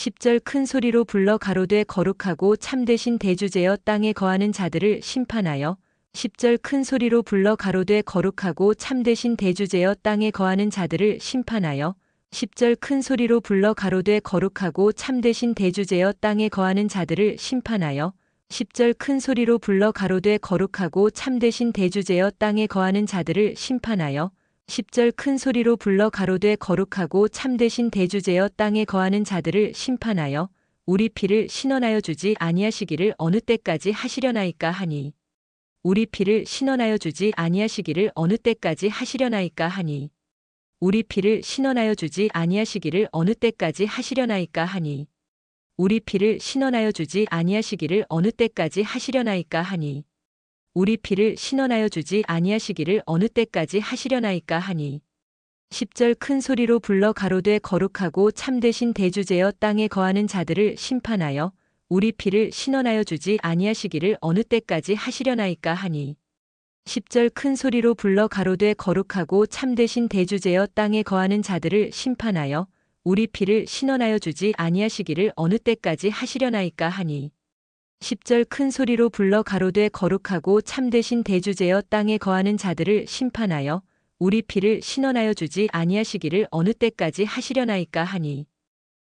10절 큰 소리로 불러 가로되 거룩하고 참되신 대주제여 땅에 거하는 자들을 심판하여 10절 큰 소리로 불러 가로되 거룩하고 참되신 대주제여 땅에 거하는 자들을 심판하여 10절 큰 소리로 불러 가로되 거룩하고 참되신 대주제여 땅에 거하는 자들을 심판하여 10절 큰 소리로 불러 가로되 거룩하고 참되신 대주제여 땅에 거하는 자들을 심판하여 10절 큰 소리로 불러 가로되 거룩하고 참되신 대주제여 땅에 거하는 자들을 심판하여 우리 피를 신원하여 주지 아니하시기를 어느 때까지 하시려나이까 하니. 우리 피를 신원하여 주지 아니하시기를 어느 때까지 하시려나이까 하니. 우리 피를 신원하여 주지 아니하시기를 어느 때까지 하시려나이까 하니. 우리 피를 신원하여 주지 아니하시기를 어느 때까지 하시려나이까 하니 우리 피를 신원하여 주지 아니하시기를 어느 때까지 하시려나이까 하니. 10절 큰 소리로 불러 가로되 거룩하고 참되신 대주제여 땅에 거하는 자들을 심판하여 우리 피를 신원하여 주지 아니하시기를 어느 때까지 하시려나이까 하니. 10절 큰 소리로 불러 가로되 거룩하고 참되신 대주제여 땅에 거하는 자들을 심판하여 우리 피를 신원하여 주지 아니하시기를 어느 때까지 하시려나이까 하니 10절 큰 소리로 불러 가로되 거룩하고 참되신 대주제여 땅에 거하는 자들을 심판하여 우리 피를 신원하여 주지 아니하시기를 어느 때까지 하시려나이까 하니